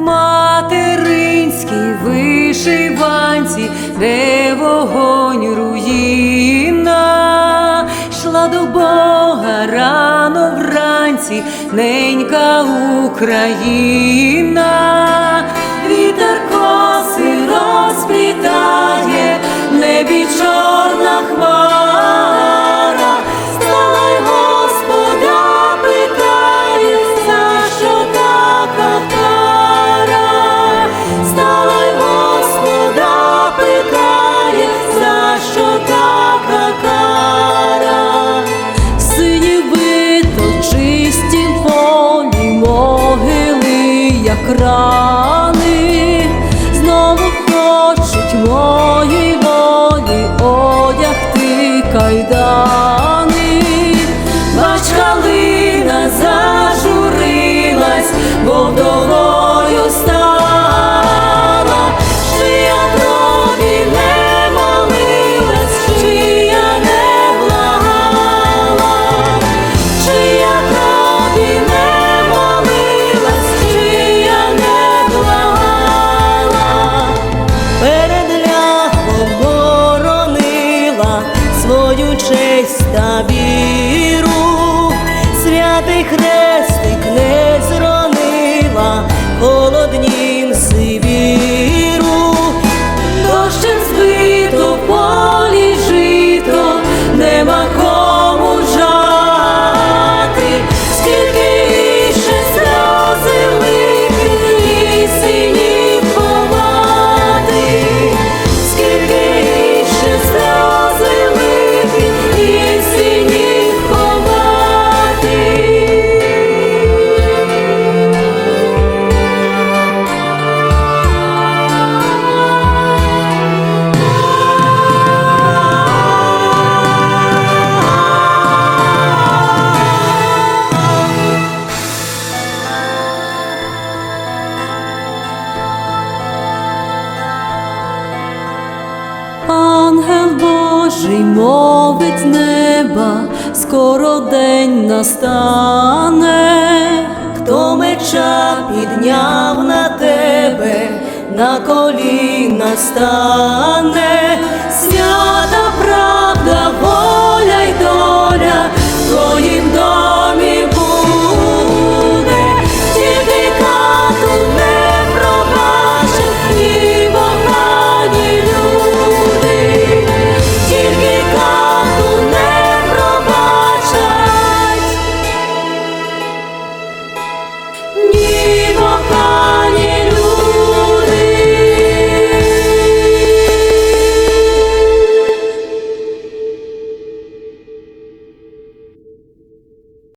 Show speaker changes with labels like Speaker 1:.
Speaker 1: материнській вишиванці, де вогонь руїна, шла до Бога рано вранці, ненька Україна. Oh. 그대 Ангел Божий мовить неба, скоро день настане, хто меча підняв на тебе, на коліна стане.